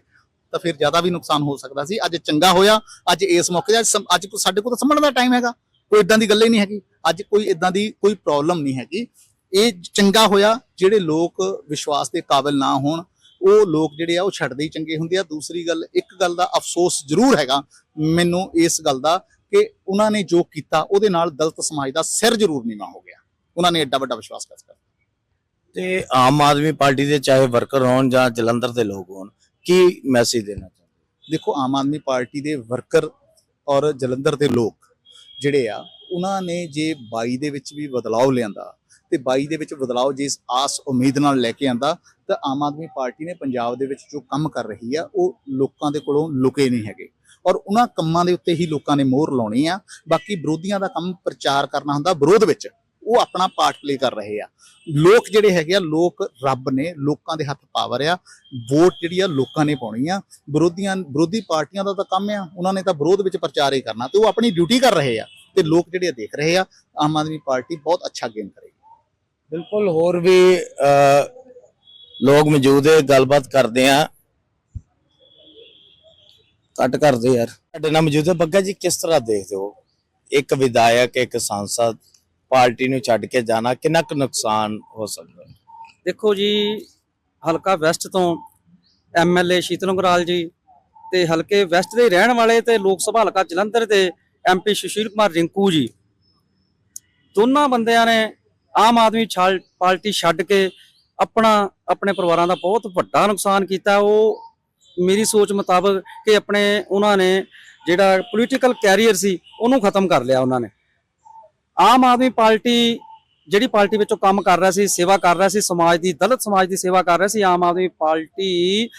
ਤਾਂ ਫਿਰ ਜ਼ਿਆਦਾ ਵੀ ਨੁਕਸਾਨ ਹੋ ਸਕਦਾ ਸੀ। ਅੱਜ ਚੰਗਾ ਹੋਇਆ, ਅੱਜ ਇਸ ਮੌਕੇ ਤੇ, ਅੱਜ ਸਾਡੇ ਕੋਲ ਤਾਂ ਸਮਝਣ ਦਾ ਟਾਈਮ ਹੈਗਾ, ਕੋਈ ਇਦਾਂ ਦੀ ਗੱਲ ਹੀ ਨਹੀਂ ਹੈਗੀ। ਅੱਜ ਕੋਈ ਇਦਾਂ ਦੀ ਕੋਈ ਪ੍ਰੋਬਲਮ ਨਹੀਂ ਹੈਗੀ। ਇਹ ਚੰਗਾ ਹੋਇਆ, ਜਿਹੜੇ ਲੋਕ ਵਿਸ਼ਵਾਸ ਦੇ ਕਾਬਿਲ ਨਾ ਹੋਣ ਉਹ ਲੋਕ ਜਿਹੜੇ ਆ ਉਹ ਛੱਡਦੇ ਹੀ ਚੰਗੇ ਹੁੰਦੇ ਆ। ਦੂਸਰੀ ਗੱਲ ਇੱਕ ਗੱਲ ਦਾ ਅਫਸੋਸ ਜ਼ਰੂਰ ਹੈਗਾ ਮੈਨੂੰ ਇਸ ਗੱਲ ਦਾ ਕਿ ਉਹਨਾਂ ਨੇ ਜੋ ਕੀਤਾ ਉਹਦੇ ਨਾਲ ਦਲਿਤ ਸਮਾਜ ਦਾ ਸਿਰ ਜ਼ਰੂਰ ਨੀਵਾ ਹੋ ਗਿਆ। ਉਹਨਾਂ ਨੇ ਐਡਾ ਵੱਡਾ ਵਿਸ਼ਵਾਸਘਾਤ ਕਰ ਤੇ ਆਮ ਆਦਮੀ ਪਾਰਟੀ ਦੇ ਚਾਹੇ ਵਰਕਰ ਹੋਣ ਜਾਂ ਜਲੰਧਰ ਦੇ ਲੋਕ ਹੋਣ ਕੀ ਮੈਸੇਜ ਦੇਣਾ ਚਾਹੁੰਦੇ? ਦੇਖੋ ਆਮ ਆਦਮੀ ਪਾਰਟੀ ਦੇ ਵਰਕਰ ਔਰ ਜਲੰਧਰ ਦੇ ਲੋਕ ਜਿਹੜੇ ਆ ਉਹਨਾਂ ਨੇ ਜੇ 22 ਦੇ ਵਿੱਚ ਵੀ ਬਦਲਾਅ ਲਿਆਂਦਾ ਤੇ 22 ਦੇ ਵਿੱਚ ਬਦਲਾਅ ਜੇ ਆਸ ਉਮੀਦ ਨਾਲ ਲੈ ਕੇ ਆਂਦਾ, ਤਾਂ ਆਮ ਆਦਮੀ ਪਾਰਟੀ ਨੇ ਪੰਜਾਬ ਦੇ ਵਿੱਚ ਜੋ ਕੰਮ ਕਰ ਰਹੀ ਆ, ਉਹ ਲੋਕਾਂ ਦੇ ਕੋਲੋਂ ਲੁਕੇ ਨਹੀਂ ਹੈਗੇ। ਔਰ ਉਹਨਾਂ ਕੰਮਾਂ ਦੇ ਉੱਤੇ ਹੀ ਲੋਕਾਂ ਨੇ ਮੋਹਰ ਲਾਉਣੀ ਆ। ਬਾਕੀ ਵਿਰੋਧੀਆਂ ਦਾ ਕੰਮ ਪ੍ਰਚਾਰ ਕਰਨਾ ਹੁੰਦਾ, ਵਿਰੋਧ ਵਿੱਚ ਉਹ ਆਪਣਾ ਪਾਰਟ ਪਲੇ ਕਰ ਰਹੇ ਆ। ਲੋਕ ਜਿਹੜੇ ਹੈਗੇ ਆ, ਲੋਕ ਰੱਬ ਨੇ, ਲੋਕਾਂ ਦੇ ਹੱਥ ਪਾਵਰ ਆ। ਵੋਟ ਜਿਹੜੀ ਆ, ਲੋਕਾਂ ਨੇ ਪਾਉਣੀ ਆ। ਵਿਰੋਧੀਆਂ, ਵਿਰੋਧੀ ਪਾਰਟੀਆਂ ਦਾ ਤਾਂ ਕੰਮ ਆ, ਉਹਨਾਂ ਨੇ ਤਾਂ ਵਿਰੋਧ ਵਿੱਚ ਪ੍ਰਚਾਰ ਹੀ ਕਰਨਾ। ਤੇ ਉਹ ਆਪਣੀ ਡਿਊਟੀ ਕਰ ਰਹੇ ਆ। ਤੇ ਲੋਕ ਜਿਹੜੇ ਆ ਦੇਖ ਰਹੇ ਆ, ਆਮ ਆਦਮੀ ਪਾਰਟੀ ਬਹੁਤ ਅੱਛਾ ਗੇਮ ਕਰੇਗੀ। ਬਿਲਕੁਲ, ਹੋਰ ਵੀ ਲੋਕ ਮੌਜੂਦ ਹੈ ਗੱਲਬਾਤ ਕਰਦੇ ਆ। ਕੱਟ ਕਰਦੇ ਯਾਰ। ਸਾਡੇ ਨਾਲ ਮੌਜੂਦ ਹੈ ਬੱਗਾ ਜੀ, ਕਿਸ ਤਰ੍ਹਾਂ ਦੇਖਦੇ ਹੋ? ਇੱਕ ਵਿਧਾਇਕ, ਇੱਕ ਸੰਸਦ ਪਾਰਟੀ ਨੂੰ ਛੱਡ ਕੇ ਜਾਣਾ, ਕਿੰਨਾ ਕੁ ਨੁਕਸਾਨ ਹੋ ਸਕਦਾ? ਹੈ ਦੇਖੋ ਜੀ, ਹਲਕਾ ਵੈਸਟ ਤੋਂ ਐਮਐਲਏ ਸ਼ੀਤਲ ਅੰਗਰਾਲ ਜੀ ਤੇ ਹਲਕੇ ਵੈਸਟ ਦੇ ਰਹਿਣ ਵਾਲੇ ਤੇ ਲੋਕ ਸਭਾ ਹਲਕਾ ਜਲੰਧਰ ਦੇ ਐਮਪੀ ਸੁਸ਼ੀਲ ਕੁਮਾਰ ਰਿੰਕੂ ਜੀ। ਦੋਨਾਂ ਬੰਦਿਆਂ ਨੇ ਆਮ ਆਦਮੀ ਛਾਲ- ਪਾਰਟੀ ਛੱਡ ਕੇ ਆਪਣਾ, ਆਪਣੇ ਪਰਿਵਾਰਾਂ ਦਾ ਬਹੁਤ ਵੱਡਾ ਨੁਕਸਾਨ ਕੀਤਾ। ਉਹ ਮੇਰੀ ਸੋਚ ਮੁਤਾਬਕ ਕਿ ਆਪਣੇ, ਉਹਨਾਂ ਨੇ ਜਿਹੜਾ ਪੋਲੀਟੀਕਲ ਕੈਰੀਅਰ ਸੀ, ਉਹਨੂੰ ਖਤਮ ਕਰ ਲਿਆ ਉਹਨਾਂ ਨੇ। ਆਮ ਆਦਮੀ ਪਾਰਟੀ ਜਿਹੜੀ ਪਾਰਟੀ ਵਿੱਚੋਂ ਕੰਮ ਕਰ ਰਿਹਾ ਸੀ, ਸੇਵਾ ਕਰ ਰਿਹਾ ਸੀ, ਸਮਾਜ ਦੀ, ਦਲਿਤ ਸਮਾਜ ਦੀ ਸੇਵਾ ਕਰ ਰਿਹਾ ਸੀ, ਆਮ ਆਦਮੀ ਪਾਰਟੀ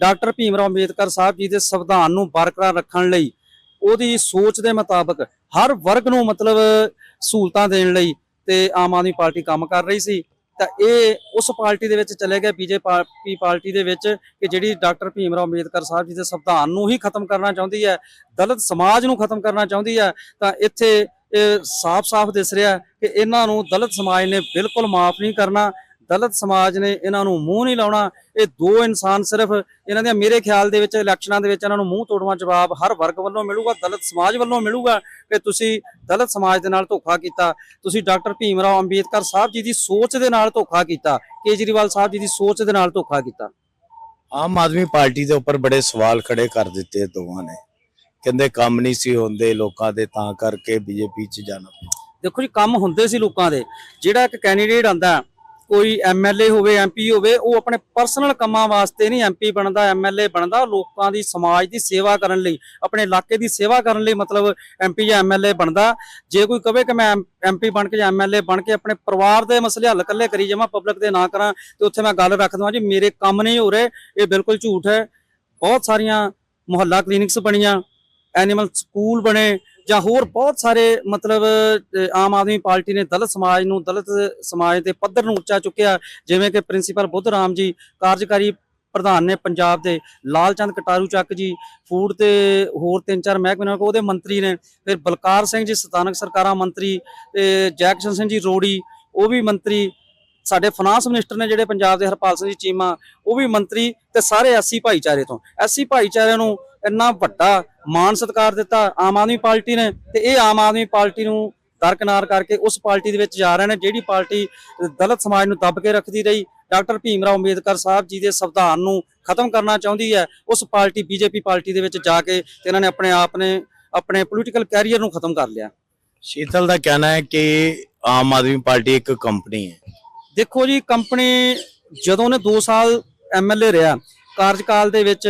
ਡਾਕਟਰ ਭੀਮ ਰਾਓ ਅੰਬੇਦਕਰ ਸਾਹਿਬ ਜੀ ਦੇ ਸੰਵਿਧਾਨ ਨੂੰ ਬਰਕਰਾਰ ਰੱਖਣ ਲਈ, ਉਹਦੀ ਸੋਚ ਦੇ ਮੁਤਾਬਕ ਹਰ ਵਰਗ ਨੂੰ ਮਤਲਬ ਸਹੂਲਤਾਂ ਦੇਣ ਲਈ ਤੇ ਆਮ ਆਦਮੀ ਪਾਰਟੀ ਕੰਮ ਕਰ ਰਹੀ ਸੀ, ਤਾਂ ਇਹ ਉਸ ਪਾਰਟੀ ਦੇ ਵਿੱਚ ਚਲੇ ਗਏ ਬੀਜੇਪੀ ਪਾਰਟੀ ਦੇ ਵਿੱਚ ਕਿ ਜਿਹੜੀ ਡਾਕਟਰ ਭੀਮ ਰਾਓ ਅੰਬੇਦਕਰ ਸਾਹਿਬ ਜੀ ਦੇ ਸੰਵਿਧਾਨ ਨੂੰ ਹੀ ਖਤਮ ਕਰਨਾ ਚਾਹੁੰਦੀ ਹੈ, ਦਲਿਤ ਸਮਾਜ ਨੂੰ ਖਤਮ ਕਰਨਾ ਚਾਹੁੰਦੀ ਹੈ, ਤਾਂ ਇੱਥੇ ਇਹ ਸਾਫ਼-ਸਾਫ਼ ਦਿਸ ਰਿਹਾ ਕਿ ਇਹਨਾਂ ਨੂੰ ਦਲਿਤ ਸਮਾਜ ਨੇ ਬਿਲਕੁਲ ਮਾਫ ਨਹੀਂ ਕਰਨਾ ਦਲਿਤ ਸਮਾਜ ਨੇ ਇਹਨਾਂ ਨੂੰ ਮੂੰਹ ਨਹੀਂ ਲਾਉਣਾ। ਇਹ ਦੋ ਇਨਸਾਨ ਸਿਰਫ ਇਹਨਾਂ ਦੇ ਮੇਰੇ ਖਿਆਲ ਦੇ ਵਿੱਚ ਇਲੈਕਸ਼ਨਾਂ ਦੇ ਵਿੱਚ ਇਹਨਾਂ ਨੂੰ ਮੂੰਹ ਤੋੜਵਾ ਜਵਾਬ ਹਰ ਵਰਗ ਵੱਲੋਂ ਮਿਲੂਗਾ ਦਲਿਤ ਸਮਾਜ ਵੱਲੋਂ ਮਿਲੂਗਾ ਕਿ ਤੁਸੀਂ ਦਲਿਤ ਸਮਾਜ ਦੇ ਨਾਲ ਧੋਖਾ ਕੀਤਾ। ਤੁਸੀਂ ਡਾਕਟਰ ਭੀਮ ਰਾਓ ਅੰਬੇਦਕਰ ਸਾਹਿਬ ਜੀ ਦੀ ਸੋਚ ਦੇ ਨਾਲ ਧੋਖਾ ਕੀਤਾ ਕੇਜਰੀਵਾਲ ਸਾਹਿਬ ਜੀ ਦੀ ਸੋਚ ਦੇ ਨਾਲ ਧੋਖਾ ਕੀਤਾ। ਆਮ ਆਦਮੀ ਪਾਰਟੀ ਦੇ ਉੱਪਰ ਬੜੇ ਸਵਾਲ ਖੜੇ ਕਰ ਦਿੱਤੇ ਦੋਵਾਂ ਨੇ। ਕਹਿੰਦੇ ਕੰਮ ਨਹੀਂ ਸੀ ਹੁੰਦੇ ਲੋਕਾਂ ਦੇ ਤਾਂ ਕਰਕੇ ਬੀਜੇਪੀ 'ਚ ਜਾਣਾ। ਦੇਖੋ ਜੀ ਕੰਮ ਹੁੰਦੇ ਸੀ ਲੋਕਾਂ ਦੇ। ਜਿਹੜਾ ਇੱਕ ਕੈਂਡੀਡੇਟ ਆਂਦਾ ਕੋਈ ਐਮਐਲਏ ਹੋਵੇ ਐਮਪੀ ਹੋਵੇ, ਉਹ ਆਪਣੇ ਪਰਸਨਲ ਕੰਮਾਂ ਵਾਸਤੇ ਨਹੀਂ ਐਮਪੀ ਬਣਦਾ ਐਮਐਲਏ ਬਣਦਾ। ਲੋਕਾਂ ਦੀ, ਸਮਾਜ ਦੀ ਸੇਵਾ ਕਰਨ ਲਈ, ਆਪਣੇ ਇਲਾਕੇ ਦੀ ਸੇਵਾ ਕਰਨ ਲਈ ਮਤਲਬ ਐਮਪੀ ਜਾਂ ਐਮਐਲਏ ਬਣਦਾ। ਜੇ ਕੋਈ ਕਵੇ ਕਿ ਮੈਂ ਐਮਪੀ ਬਣ ਕੇ ਜਾਂ ਐਮਐਲਏ ਬਣ ਕੇ ਆਪਣੇ ਪਰਿਵਾਰ ਦੇ ਮਸਲੇ ਹੱਲ ਇਕੱਲੇ ਕਰੀ ਜਾਵਾਂ ਪਬਲਿਕ ਦੇ ਨਾ ਕਰਾਂ, ਤੇ ਉੱਥੇ ਮੈਂ ਗੱਲ ਰੱਖ ਦਵਾਂ ਜੀ, ਮੇਰੇ ਕੰਮ ਨਹੀਂ ਹੋ ਰਹੇ, ਇਹ ਬਿਲਕੁਲ ਝੂਠ ਹੈ। ਬਹੁਤ ਸਾਰੀਆਂ ਮੁਹੱਲਾ ਕਲੀਨਿਕਸ ਬਣੀਆਂ ਐਨੀਮਲ ਸਕੂਲ ਬਣੇ ਜਾਂ ਹੋਰ ਬਹੁਤ ਸਾਰੇ ਮਤਲਬ ਆਮ ਆਦਮੀ ਪਾਰਟੀ ਨੇ ਦਲਿਤ ਸਮਾਜ ਨੂੰ, ਦਲਿਤ ਸਮਾਜ ਦੇ ਪੱਧਰ ਨੂੰ ਉੱਚਾ ਚੁੱਕਿਆ, ਜਿਵੇਂ ਕਿ ਪ੍ਰਿੰਸੀਪਲ ਬੁੱਧ ਰਾਮ ਜੀ, ਕਾਰਜਕਾਰੀ ਪ੍ਰਧਾਨ ਨੇ ਪੰਜਾਬ ਦੇ ਲਾਲ ਚੰਦ ਕਟਾਰੂ ਚੱਕ ਜੀ, ਫੂਡ ਤੇ ਹੋਰ ਤਿੰਨ ਚਾਰ ਮਹਿਕਮੇ ਨਾਲ ਉਹਦੇ ਮੰਤਰੀ ਨੇ, ਫਿਰ ਬਲਕਾਰ ਸਿੰਘ ਜੀ, ਸਥਾਨਕ ਸਰਕਾਰਾਂ ਮੰਤਰੀ ਤੇ ਜੈਕਸ਼ਨ ਸਿੰਘ ਜੀ, ਰੋੜੀ, ਉਹ ਵੀ ਮੰਤਰੀ, ਸਾਡੇ ਫਾਈਨਾਂਸ ਮਿਨਿਸਟਰ ਨੇ ਜਿਹੜੇ ਪੰਜਾਬ ਦੇ ਹਰਪਾਲ ਸਿੰਘ ਜੀ, ਚੀਮਾ, ਉਹ ਵੀ ਮੰਤਰੀ ਤੇ ਸਾਰੇ ਐਸੀ ਭਾਈਚਾਰੇ ਤੋਂ। ਐਸੀ ਭਾਈਚਾਰੇ ਨੂੰ ਇੰਨਾ ਵੱਡਾ ਮਾਣ ਸਤਿਕਾਰ ਦਿੱਤਾ ਆਮ ਆਦਮੀ ਪਾਰਟੀ ਨੇ ਤੇ ਇਹ ਆਮ ਆਦਮੀ ਪਾਰਟੀ ਨੂੰ ਦਰਕਨਾਰ ਕਰਕੇ ਉਸ ਪਾਰਟੀ ਦੇ ਵਿੱਚ ਜਾ ਰਹੇ ਨੇ ਜਿਹੜੀ ਪਾਰਟੀ ਦਲਿਤ ਸਮਾਜ ਨੂੰ ਦੱਬ ਕੇ ਰੱਖਦੀ ਰਹੀ। ਡਾਕਟਰ ਭੀਮ ਰਾਓ ਅੰਬੇਦਕਰ ਸਾਹਿਬ ਜੀ ਦੇ ਸੰਵਿਧਾਨ ਨੂੰ ਖਤਮ ਕਰਨਾ ਚਾਹੁੰਦੀ ਹੈ ਉਸ ਪਾਰਟੀ ਬੀਜੇਪੀ ਪਾਰਟੀ ਦੇ ਵਿੱਚ ਜਾ ਕੇ ਤੇ ਇਹਨਾਂ ਨੇ ਆਪਣੇ ਆਪ ਨੇ ਆਪਣੇ ਪੋਲੀਟੀਕਲ ਕੈਰੀਅਰ ਨੂੰ ਖਤਮ ਕਰ ਲਿਆ। ਸ਼ੀਤਲ ਦਾ ਕਹਿਣਾ ਹੈ ਕਿ ਆਮ ਆਦਮੀ ਪਾਰਟੀ ਇੱਕ ਕੰਪਨੀ ਹੈ। ਦੇਖੋ ਜੀ ਕੰਪਨੀ ਜਦੋਂ ਨੇ 2 ਸਾਲ ਐਮਐਲਏ ਰਿਹਾ ਕਾਰਜਕਾਲ ਦੇ ਵਿੱਚ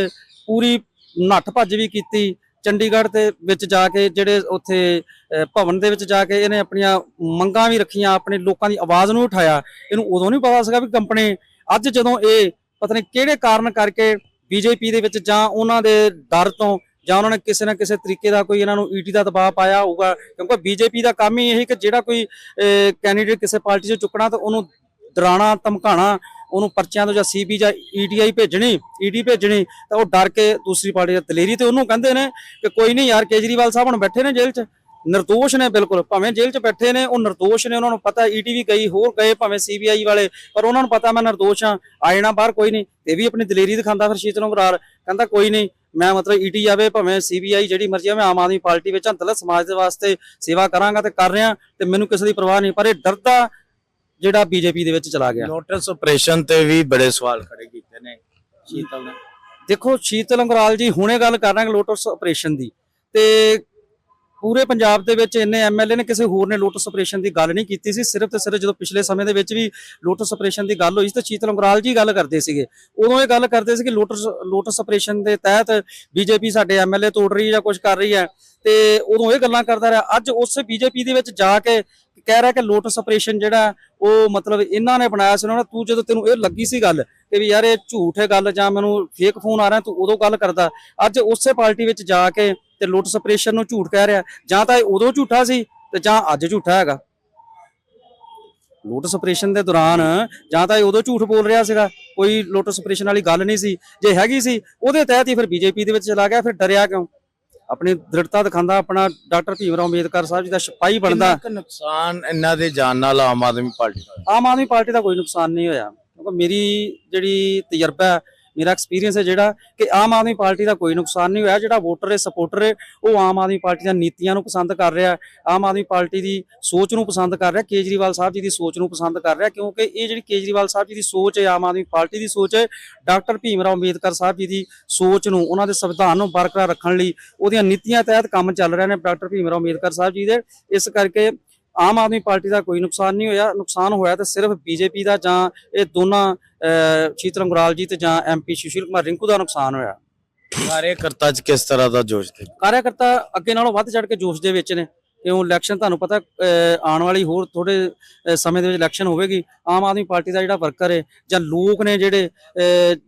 ਪੂਰੀ ਨੱਠ ਭੱਜ ਵੀ ਕੀਤੀ, ਚੰਡੀਗੜ੍ਹ ਦੇ ਵਿੱਚ ਜਾ ਕੇ ਜਿਹੜੇ ਉੱਥੇ ਭਵਨ ਦੇ ਵਿੱਚ ਜਾ ਕੇ ਇਹਨੇ ਆਪਣੀਆਂ ਮੰਗਾਂ ਵੀ ਰੱਖੀਆਂ, ਆਪਣੇ ਲੋਕਾਂ ਦੀ ਆਵਾਜ਼ ਨੂੰ ਉਠਾਇਆ। ਇਹਨੂੰ ਉਦੋਂ ਨਹੀਂ ਪਤਾ ਸੀਗਾ ਵੀ ਕੰਪਨੀ, ਅੱਜ ਜਦੋਂ ਇਹ ਪਤਾ ਨਹੀਂ ਕਿਹੜੇ ਕਾਰਨ ਕਰਕੇ ਬੀਜੇਪੀ ਦੇ ਵਿੱਚ ਜਾਂ ਉਹਨਾਂ ਦੇ ਡਰ ਤੋਂ ਜਾਂ ਉਹਨਾਂ ਨੇ ਕਿਸੇ ਨਾ ਕਿਸੇ ਤਰੀਕੇ ਦਾ ਕੋਈ ਇਹਨਾਂ ਨੂੰ ਈਟੀ ਦਾ ਦਬਾਅ ਪਾਇਆ ਹੋਊਗਾ, ਕਿਉਂਕਿ ਬੀਜੇਪੀ ਦਾ ਕੰਮ ਹੀ ਇਹ ਕਿ ਜਿਹੜਾ ਕੋਈ ਕੈਂਡੀਡੇਟ ਕਿਸੇ ਪਾਰਟੀ 'ਚ ਚੁੱਕਣਾ ਤਾਂ ਉਹਨੂੰ ਡਰਾਣਾ ਧਮਕਾਣਾ ਉਹਨੂੰ ਪਰਚਿਆਂ ਤੋਂ ਜਾਂ ਸੀਬੀ ਜਾਂ ਈਡੀਆਈ ਭੇਜਣੀ ਈਡੀ ਭੇਜਣੀ, ਤਾਂ ਉਹ ਡਰ ਕੇ ਦੂਸਰੀ ਪਾਰਟੀ ਦਾ ਦਲੇਰੀ ਤੇ ਉਹਨੂੰ ਕਹਿੰਦੇ ਨੇ ਕਿ ਕੋਈ ਨਹੀਂ ਯਾਰ ਕੇਜਰੀਵਾਲ ਸਾਹਿਬ ਹੁਣ ਬੈਠੇ ਨੇ ਜੇਲ੍ਹ 'ਚ, ਨਿਰਦੋਸ਼ ਨੇ ਬਿਲਕੁਲ, ਭਾਵੇਂ ਜੇਲ੍ਹ 'ਚ ਬੈਠੇ ਨੇ, ਉਹ ਨਿਰਦੋਸ਼ ਨੇ, ਉਹਨਾਂ ਨੂੰ ਪਤਾ ਈਡੀ ਵੀ ਗਈ ਹੋਰ ਗਏ, ਭਾਵੇਂ ਸੀਬੀਆਈ ਵਾਲੇ, ਪਰ ਉਹਨਾਂ ਨੂੰ ਪਤਾ ਮੈਂ ਨਿਰਦੋਸ਼ ਆ ਆਏ ਨਾ ਬਾਹਰ ਕੋਈ ਨਹੀਂ ਇਹ ਵੀ ਆਪਣੀ ਦਲੇਰੀ ਦਿਖਾਉਂਦਾ ਫਿਰ ਸ਼ੀਤਲ ਬਰਾਰ ਕਹਿੰਦਾ ਕੋਈ ਨਹੀਂ, ਮੈਂ ਮਤਲਬ ਈਡੀ ਆਵੇ ਭਾਵੇਂ ਸੀਬੀਆਈ ਜਿਹੜੀ ਮਰਜ਼ੀ ਆ, ਮੈਂ ਆਮ ਆਦਮੀ ਪਾਰਟੀ ਵਿੱਚ ਅੰਤਲਾ ਸਮਾਜ ਦੇ ਵਾਸਤੇ ਸੇਵਾ ਕਰਾਂਗਾ ਤੇ ਕਰ ਰਿਹਾ, ਤੇ ਮੈਨੂੰ ਕਿਸੇ ਦੀ ਪਰਵਾਹ ਨਹੀਂ, ਪਰ ਇਹ ਡਰਦਾ ਜਿਹੜਾ ਬੀਜੇਪੀ ਦੇ ਵਿੱਚ ਚਲਾ ਗਿਆ। ਲੋਟਸ ਆਪਰੇਸ਼ਨ ਤੇ ਵੀ ਬੜੇ ਸਵਾਲ ਖੜੇ ਕੀਤੇ ਨੇ। ਸ਼ੀਤਲ ਨੇ। ਦੇਖੋ ਸ਼ੀਤਲ ਅੰਗਰਾਲ ਜੀ ਹੁਣੇ ਗੱਲ ਕਰ ਰਹੇ ਹਾਂ ਲੋਟਸ ਆਪਰੇਸ਼ਨ ਦੀ। ਤੇ ਪੂਰੇ ਪੰਜਾਬ ਦੇ ਵਿੱਚ ਇੰਨੇ ਐਮਐਲਏ ਨੇ ਕਿਸੇ ਹੋਰ ਨੇ ਲੋਟਸ ਆਪਰੇਸ਼ਨ ਦੀ ਗੱਲ ਨਹੀਂ ਕੀਤੀ ਸੀ। ਸਿਰਫ ਤੇ ਸਿਰਫ ਜਦੋਂ ਪਿਛਲੇ ਸਮੇਂ ਦੇ ਵਿੱਚ ਵੀ ਲੋਟਸ ਆਪਰੇਸ਼ਨ ਦੀ ਗੱਲ ਹੋਈ ਸੀ ਤਾਂ ਸ਼ੀਤਲ ਅੰਗਰਾਲ ਜੀ ਗੱਲ ਕਰਦੇ ਸੀਗੇ। ਉਦੋਂ ਇਹ ਗੱਲ ਕਰਦੇ ਸੀ ਕਿ ਲੋਟਸ ਲੋਟਸ ਆਪਰੇਸ਼ਨ ਦੇ ਤਹਿਤ ਬੀਜੇਪੀ ਸਾਡੇ ਐਮਐਲਏ ਤੋੜ ਰਹੀ ਹੈ ਜਾਂ ਕੁਝ ਕਰ ਰਹੀ ਹੈ। ਤੇ ਉਦੋਂ ਇਹ ਗੱਲਾਂ ਕਰਦਾ ਰਿਹਾ। ਅੱਜ ਉਸੇ ਬੀਜੇਪੀ ਦੇ ਵਿੱਚ ਜਾ ਕੇ ਕਹਿ ਰਿਹਾ ਕਿ ਲੋਟਸ ਆਪਰੇਸ਼ਨ ਜਿਹੜਾ ਉਹ ਮਤਲਬ ਇਹਨਾਂ ਨੇ ਬਣਾਇਆ ਸੀ ਉਹਨਾਂ ਨੇ ਤੂੰ ਜਦੋਂ ਤੈਨੂੰ ਇਹ ਲੱਗੀ ਸੀ ਗੱਲ ਕਿ ਵੀ ਯਾਰ ਇਹ ਝੂਠ ਹੈ ਗੱਲ ਜਾਂ ਮੈਨੂੰ ਫੇਕ ਫੋਨ ਆ ਰਿਹਾ, ਤੂੰ ਉਦੋਂ ਗੱਲ ਕਰਦਾ। ਅੱਜ ਉਸੇ ਪਾਰਟੀ ਵਿੱਚ ਜਾ ਕੇ ਤੇ ਲੋਟਸ ਆਪਰੇਸ਼ਨ ਨੂੰ ਝੂਠ ਕਹਿ ਰਿਹਾ। ਜਾਂ ਤਾਂ ਇਹ ਉਦੋਂ ਝੂਠਾ ਸੀ ਤੇ ਜਾਂ ਅੱਜ ਝੂਠਾ ਹੈਗਾ। ਲੋਟਸ ਆਪਰੇਸ਼ਨ ਦੇ ਦੌਰਾਨ ਜਾਂ ਤਾਂ ਇਹ ਉਦੋਂ ਝੂਠ ਬੋਲ ਰਿਹਾ ਸੀਗਾ, ਕੋਈ ਲੋਟਸ ਆਪਰੇਸ਼ਨ ਵਾਲੀ ਗੱਲ ਨਹੀਂ ਸੀ। ਜੇ ਹੈਗੀ ਸੀ, ਉਹਦੇ ਤਹਿਤ ਹੀ ਫਿਰ ਬੀਜੇਪੀ ਦੇ ਵਿੱਚ ਚਲਾ ਗਿਆ, ਫਿਰ ਡਰਿਆ ਕਿਉਂ? ਆਪਣੀ ਦ੍ਰਿੜਤਾ ਦਿਖਾਉਂਦਾ ਆਪਣਾ ਡਾਕਟਰ ਭੀਮ ਰਾਓ ਅੰਬੇਦਕਰ ਸਾਹਿਬ ਜੀ ਦਾ ਸਿਪਾਹੀ ਬਣਦਾ ਕਿੰਨਾ ਨੁਕਸਾਨ ਇਹਨਾਂ ਦੇ ਜਾਣ ਨਾਲ ਆਮ ਆਦਮੀ ਪਾਰਟੀ ਦਾ? ਆਮ ਆਦਮੀ ਪਾਰਟੀ ਦਾ ਕੋਈ ਨੁਕਸਾਨ ਨਹੀਂ ਹੋਇਆ ਕਿਉਂਕਿ ਮੇਰੀ ਜਿਹੜੀ ਤਜਰਬਾ ਹੈ ਮੇਰਾ ਐਕਸਪੀਰੀਅੰਸ ਹੈ ਜਿਹੜਾ ਕਿ ਆਮ ਆਦਮੀ ਪਾਰਟੀ ਦਾ ਕੋਈ ਨੁਕਸਾਨ ਨਹੀਂ ਹੋਇਆ, ਜਿਹੜਾ ਵੋਟਰ ਹੈ ਸਪੋਰਟਰ ਹੈ, ਉਹ ਆਮ ਆਦਮੀ ਪਾਰਟੀ ਦੀਆਂ ਨੀਤੀਆਂ ਨੂੰ ਪਸੰਦ ਕਰ ਰਿਹਾ ਆਮ ਆਦਮੀ ਪਾਰਟੀ ਦੀ ਸੋਚ ਨੂੰ ਪਸੰਦ ਕਰ ਰਿਹਾ, ਕੇਜਰੀਵਾਲ ਸਾਹਿਬ ਜੀ ਦੀ ਸੋਚ ਨੂੰ ਪਸੰਦ ਕਰ ਰਿਹਾ, ਕਿਉਂਕਿ ਇਹ ਜਿਹੜੀ ਕੇਜਰੀਵਾਲ ਸਾਹਿਬ ਜੀ ਦੀ ਸੋਚ ਹੈ, ਆਮ ਆਦਮੀ ਪਾਰਟੀ ਦੀ ਸੋਚ ਹੈ, ਡਾਕਟਰ ਭੀਮ ਰਾਓ ਅੰਬੇਦਕਰ ਸਾਹਿਬ ਜੀ ਦੀ ਸੋਚ ਨੂੰ, ਉਹਨਾਂ ਦੇ ਸੰਵਿਧਾਨ ਨੂੰ ਬਰਕਰਾਰ ਰੱਖਣ ਲਈ ਉਹਦੀਆਂ ਨੀਤੀਆਂ ਤਹਿਤ ਕੰਮ ਚੱਲ ਰਿਹਾ ਨੇ ਡਾਕਟਰ ਭੀਮ ਰਾਓ ਅੰਬੇਦਕਰ ਸਾਹਿਬ ਜੀ ਦੇ, ਇਸ ਕਰਕੇ ਆਮ ਆਦਮੀ ਪਾਰਟੀ ਦਾ ਕੋਈ ਨੁਕਸਾਨ ਨਹੀਂ ਹੋਇਆ। ਨੁਕਸਾਨ ਹੋਇਆ ਤਾਂ ਸਿਰਫ ਬੀਜੇਪੀ ਦਾ ਜਾਂ ਇਹ ਦੋਨਾਂ ਸ਼ੀਤਲ ਅੰਗਰਾਲ ਜੀ ਤੇ ਜਾਂ ਐਮਪੀ ਸੁਸ਼ੀਲ ਕੁਮਾਰ ਰਿੰਕੂ ਦਾ ਨੁਕਸਾਨ ਹੋਇਆ। ਕਾਰਜਕਰਤਾ 'ਚ ਕਿਸ ਤਰ੍ਹਾਂ ਦਾ ਜੋਸ਼ ਦੇ? ਕਾਰਿਆਕਰਤਾ ਅੱਗੇ ਨਾਲੋਂ ਵੱਧ ਚੜ ਕੇ ਜੋਸ਼ ਦੇ ਵਿੱਚ ਨੇ ਕਿਉਂ ਇਲੈਕਸ਼ਨ ਤੁਹਾਨੂੰ ਪਤਾ ਆਉਣ ਵਾਲੀ ਹੋਰ ਥੋੜੇ ਸਮੇਂ ਦੇ ਵਿੱਚ ਇਲੈਕਸ਼ਨ ਹੋਵੇਗੀ। ਆਮ ਆਦਮੀ ਪਾਰਟੀ ਦਾ ਜਿਹੜਾ ਵਰਕਰ ਹੈ ਜਾਂ ਲੋਕ ਨੇ ਜਿਹੜੇ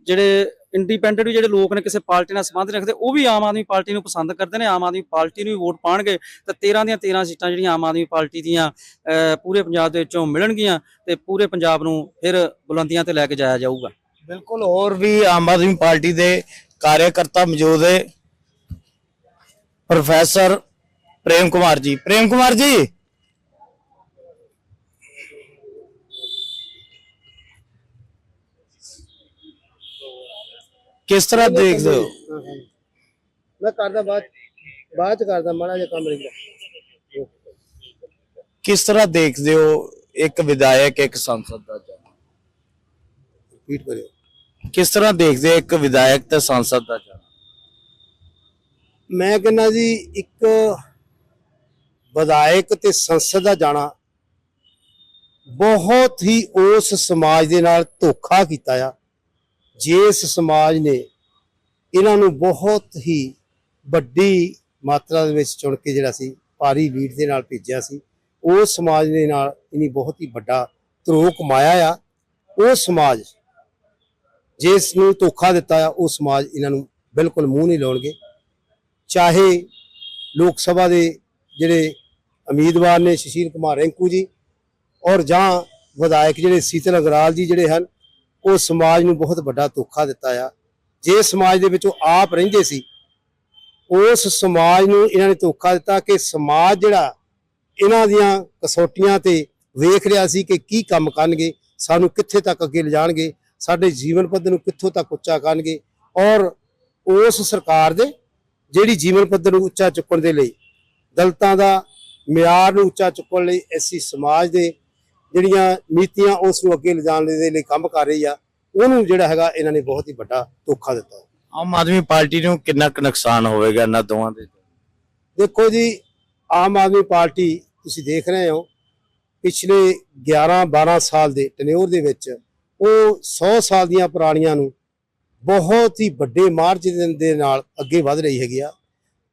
ਜਿਹੜੇ ਇੰਡੀਪੈਂਡੈਂਟ ਵੀ ਜਿਹੜੇ ਲੋਕ ਨੇ ਕਿਸੇ ਪਾਰਟੀ ਨਾਲ ਸੰਬੰਧ ਰੱਖਦੇ, ਉਹ ਵੀ ਆਮ ਆਦਮੀ ਪਾਰਟੀ ਨੂੰ ਪਸੰਦ ਕਰਦੇ ਨੇ, ਆਮ ਆਦਮੀ ਪਾਰਟੀ ਨੂੰ ਵੀ ਵੋਟ ਪਾਣਗੇ, ਤਾਂ 13 ਦੀਆਂ 13 ਸੀਟਾਂ ਜਿਹੜੀਆਂ ਆਮ ਆਦਮੀ ਪਾਰਟੀ ਦੀਆਂ ਪੂਰੇ ਪੰਜਾਬ ਦੇ ਵਿੱਚੋਂ ਮਿਲਣਗੀਆਂ ਤੇ ਪੂਰੇ ਪੰਜਾਬ ਨੂੰ ਫਿਰ ਬੁਲੰਦੀਆਂ ਤੇ ਲੈ ਕੇ ਜਾਇਆ ਜਾਊਗਾ। ਬਿਲਕੁਲ, ਹੋਰ ਵੀ ਆਮ ਆਦਮੀ ਪਾਰਟੀ ਦੇ ਕਾਰਜਕਰਤਾ ਮੌਜੂਦ ਹੈ ਪ੍ਰੋਫੈਸਰ ਪ੍ਰੇਮ ਕੁਮਾਰ ਜੀ, ਪ੍ਰੇਮ ਕੁਮਾਰ ਜੀ ਕਿਸ ਤਰ੍ਹਾਂ ਦੇਖਦੇ ਹੋ? ਮੈਂ ਕਰਦਾ ਬਾਅਦ ਬਾਅਦ ਚ ਕਰਦਾ ਮਾੜਾ ਜਿਹਾ ਕੰਮ ਰਹਿੰਦਾ ਕਿਸ ਤਰ੍ਹਾਂ ਦੇਖਦੇ ਹੋ ਇੱਕ ਵਿਧਾਇਕ ਇੱਕ ਸੰਸਦ ਦਾ ਰਿਪੀਟ ਕਰਿਓ। ਕਿਸ ਤਰ੍ਹਾਂ ਦੇਖਦੇ ਹੋ ਇੱਕ ਵਿਧਾਇਕ ਤੇ ਸੰਸਦ ਦਾ ਚੋਣ ਮੈਂ ਕਹਿੰਦਾ ਜੀ ਇੱਕ ਵਿਧਾਇਕ ਤੇ ਸੰਸਦ ਦਾ ਜਾਣਾ ਬਹੁਤ ਹੀ ਉਸ ਸਮਾਜ ਦੇ ਨਾਲ ਧੋਖਾ ਕੀਤਾ ਆ। ਜਿਸ ਸਮਾਜ ਨੇ ਇਹਨਾਂ ਨੂੰ ਬਹੁਤ ਹੀ ਵੱਡੀ ਮਾਤਰਾ ਦੇ ਵਿੱਚ ਚੁਣ ਕੇ ਜਿਹੜਾ ਸੀ, ਭਾਰੀ ਲੀਡ ਦੇ ਨਾਲ ਭੇਜਿਆ ਸੀ ਉਸ ਸਮਾਜ ਦੇ ਨਾਲ ਇਨੀ ਬਹੁਤ ਹੀ ਵੱਡਾ ਧਰੋਹ ਕਮਾਇਆ ਆ। ਉਹ ਸਮਾਜ ਜਿਸ ਨੂੰ ਧੋਖਾ ਦਿੱਤਾ ਆ, ਉਹ ਸਮਾਜ ਇਹਨਾਂ ਨੂੰ ਬਿਲਕੁਲ ਮੂੰਹ ਨਹੀਂ ਲਾਉਣਗੇ। ਚਾਹੇ ਲੋਕ ਸਭਾ ਦੇ ਜਿਹੜੇ ਉਮੀਦਵਾਰ ਨੇ ਸੁਸ਼ੀਲ ਕੁਮਾਰ ਰੈਂਕੂ ਜੀ ਔਰ ਜਾਂ ਵਿਧਾਇਕ ਜਿਹੜੇ ਸੀਤਲ ਅਗਰਾਲ ਜੀ ਜਿਹੜੇ ਹਨ ਉਹ ਸਮਾਜ ਨੂੰ ਬਹੁਤ ਵੱਡਾ ਧੋਖਾ ਦਿੱਤਾ ਆ। ਜੇ ਸਮਾਜ ਦੇ ਵਿੱਚ ਉਹ ਆਪ ਰਹਿੰਦੇ ਸੀ, ਉਸ ਸਮਾਜ ਨੂੰ ਇਹਨਾਂ ਨੇ ਧੋਖਾ ਦਿੱਤਾ ਕਿ ਸਮਾਜ ਜਿਹੜਾ ਇਹਨਾਂ ਦੀਆਂ ਕਸੌਟੀਆਂ ਤੇ ਵੇਖ ਰਿਹਾ ਸੀ ਕਿ ਕੀ ਕੰਮ ਕਰਨਗੇ, ਸਾਨੂੰ ਕਿੱਥੇ ਤੱਕ ਅੱਗੇ ਲਿਜਾਣਗੇ, ਸਾਡੇ ਜੀਵਨ ਪੱਧਰ ਨੂੰ ਕਿੱਥੋਂ ਤੱਕ ਉੱਚਾ ਕਰਨਗੇ ਔਰ ਉਸ ਸਰਕਾਰ ਦੇ ਜਿਹੜੀ ਜੀਵਨ ਪੱਧਰ ਨੂੰ ਉੱਚਾ ਚੁੱਕਣ ਦੇ ਲਈ, ਦਲਤਾਂ ਦਾ ਮਿਆਰ ਨੂੰ ਉੱਚਾ ਚੁੱਕਣ ਲਈ ਐਸੀ ਸਮਾਜ ਦੇ ਜਿਹੜੀਆਂ ਨੀਤੀਆਂ ਉਸ ਨੂੰ ਅੱਗੇ ਲਿਜਾਣ ਦੇ ਲਈ ਕੰਮ ਕਰ ਰਹੀ ਆ ਉਹਨੂੰ ਜਿਹੜਾ ਹੈਗਾ ਇਹਨਾਂ ਨੇ ਬਹੁਤ ਹੀ ਵੱਡਾ ਧੋਖਾ ਦਿੱਤਾ। ਆਮ ਆਦਮੀ ਪਾਰਟੀ ਨੂੰ ਕਿੰਨਾ ਕੁ ਨੁਕਸਾਨ ਹੋਵੇਗਾ ਇਹਨਾਂ ਦੋਵਾਂ ਦੇ? ਦੇਖੋ ਜੀ ਆਮ ਆਦਮੀ ਪਾਰਟੀ ਤੁਸੀਂ ਦੇਖ ਰਹੇ ਹੋ ਪਿਛਲੇ 11 12 ਸਾਲ ਦੇ ਟਨਿਓਰ ਦੇ ਵਿੱਚ ਉਹ 100 ਸਾਲ ਦੀਆਂ ਪੁਰਾਣੀਆਂ ਨੂੰ ਬਹੁਤ ਹੀ ਵੱਡੇ ਮਾਰਜਨ ਦੇ ਨਾਲ ਅੱਗੇ ਵਧ ਰਹੀ ਹੈਗੀ ਆ।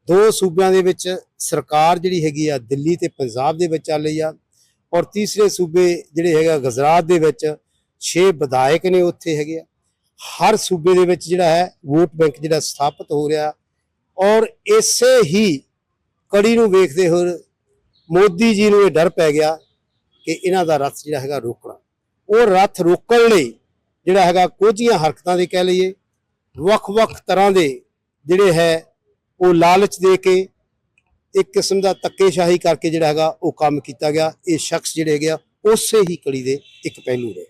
ਦੋ ਸੂਬਿਆਂ ਦੇ ਵਿੱਚ ਸਰਕਾਰ ਜਿਹੜੀ ਹੈਗੀ ਆ ਦਿੱਲੀ ਤੇ ਪੰਜਾਬ ਦੇ ਵਿੱਚ ਚੱਲ ਰਹੀ ਆ ਔਰ ਤੀਸਰੇ ਸੂਬੇ ਜਿਹੜੇ ਹੈਗਾ ਗੁਜਰਾਤ ਦੇ ਵਿੱਚ 6 ਵਿਧਾਇਕ ਨੇ ਉੱਥੇ ਹੈਗੇ ਆ। ਹਰ ਸੂਬੇ ਦੇ ਵਿੱਚ ਜਿਹੜਾ ਹੈ ਵੋਟ ਬੈਂਕ ਜਿਹੜਾ ਸਥਾਪਿਤ ਹੋ ਰਿਹਾ ਔਰ ਇਸੇ ਹੀ ਕੜੀ ਨੂੰ ਵੇਖਦੇ ਹੋਏ ਮੋਦੀ ਜੀ ਨੂੰ ਇਹ ਡਰ ਪੈ ਗਿਆ ਕਿ ਇਹਨਾਂ ਦਾ ਰੱਥ ਜਿਹੜਾ ਹੈਗਾ ਰੋਕਣਾ। ਉਹ ਰੱਥ ਰੋਕਣ ਲਈ ਜਿਹੜਾ ਹੈਗਾ ਕੋਝੀਆਂ ਹਰਕਤਾਂ ਦੇ ਕਹਿ ਲਈਏ, ਵੱਖ-ਵੱਖ ਤਰ੍ਹਾਂ ਦੇ ਜਿਹੜੇ ਹੈ ਉਹ ਲਾਲਚ ਦੇ ਕੇ ਇੱਕ ਕਿਸਮ ਦਾ ਧੱਕੇਸ਼ਾਹੀ ਕਰਕੇ ਜਿਹੜਾ ਹੈਗਾ ਉਹ ਕੰਮ ਕੀਤਾ ਗਿਆ। ਇਹ ਸ਼ਖਸ ਜਿਹੜੇ ਹੈਗੇ ਆ ਉਸੇ ਹੀ ਕੜੀ ਦੇ ਇੱਕ ਪਹਿਲੂ ਨੇ।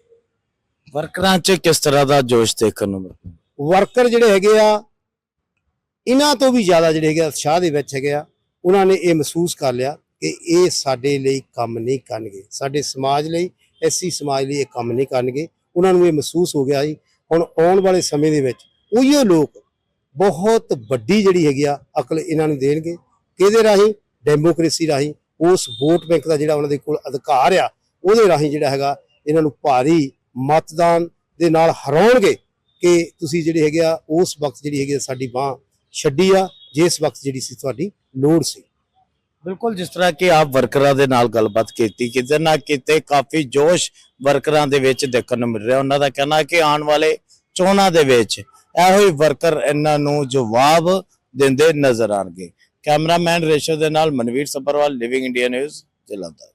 ਵਰਕਰਾਂ 'ਚ ਕਿਸ ਤਰ੍ਹਾਂ ਦਾ ਜੋਸ਼ ਦੇਖਣ ਨੂੰ ਮਿਲਦਾ? ਵਰਕਰ ਜਿਹੜੇ ਹੈਗੇ ਆ ਇਹਨਾਂ ਤੋਂ ਵੀ ਜ਼ਿਆਦਾ ਜਿਹੜੇ ਹੈਗੇ ਉਤਸ਼ਾਹ ਦੇ ਵਿੱਚ ਹੈਗੇ ਆ ਉਹਨਾਂ ਨੇ ਇਹ ਮਹਿਸੂਸ ਕਰ ਲਿਆ ਕਿ ਇਹ ਸਾਡੇ ਲਈ ਕੰਮ ਨਹੀਂ ਕਰਨਗੇ। ਸਾਡੇ ਸਮਾਜ ਲਈ ਐਸੀ ਸਮਾਜ ਲਈ ਇਹ ਕੰਮ ਨਹੀਂ ਕਰਨਗੇ। ਉਹਨਾਂ ਨੂੰ ਇਹ ਮਹਿਸੂਸ ਹੋ ਗਿਆ ਜੀ ਹੁਣ ਆਉਣ ਵਾਲੇ ਸਮੇਂ ਦੇ ਵਿੱਚ ਉਹੀਓ ਲੋਕ ਬਹੁਤ ਵੱਡੀ ਜਿਹੜੀ ਹੈਗੀ ਆ ਅਕਲ ਇਹਨਾਂ ਨੂੰ ਦੇਣਗੇ। ਕਿਹਦੇ ਰਾਹੀਂ ਡੈਮੋਕ੍ਰੇਸੀ ਰਾਹੀਂ, ਉਸ ਵੋਟ ਬੈਂਕ ਦਾ ਜਿਹੜਾ ਉਹਨਾਂ ਦੇ ਕੋਲ ਅਧਿਕਾਰ ਆ, ਉਹਦੇ ਰਾਹੀਂ ਜਿਹੜਾ ਹੈਗਾ, ਇਹਨਾਂ ਨੂੰ ਭਾਰੀ ਮਤਦਾਨ ਦੇ ਨਾਲ ਹਰਾਉਣਗੇ ਕਿ ਤੁਸੀਂ ਜਿਹੜੇ ਹੈਗੇ ਆ, ਉਸ ਵਕਤ ਜਿਹੜੀ ਹੈਗੀ ਆ ਸਾਡੀ ਬਾਹ ਛੱਡੀ ਆ, ਜਿਸ ਵਕਤ ਜਿਹੜੀ ਸੀ ਤੁਹਾਡੀ ਲੋੜ ਸੀ। ਬਿਲਕੁਲ, ਜਿਸ ਤਰ੍ਹਾਂ ਕਿ ਆਪ ਵਰਕਰਾਂ ਦੇ ਨਾਲ ਗੱਲਬਾਤ ਕੀਤੀ, ਕਿਤੇ ਨਾ ਕਿਤੇ ਕਾਫੀ ਜੋਸ਼ ਵਰਕਰਾਂ ਦੇ ਵਿੱਚ ਦੇਖਣ ਨੂੰ ਮਿਲ ਰਿਹਾ। ਉਹਨਾਂ ਦਾ ਕਹਿਣਾ ਕਿ ਆਉਣ ਵਾਲੇ ਚੋਣਾਂ ਦੇ ਵਿੱਚ ਇਹੋ ਹੀ ਵਰਕਰ ਇਹਨਾਂ ਨੂੰ ਜਵਾਬ ਦਿੰਦੇ ਨਜ਼ਰ ਆਣਗੇ ਕੈਮਰਾਮੈਨ ਰੇਸ਼ੋ ਦੇ ਨਾਲ Manveer Sabharwal Living India News Jalandhar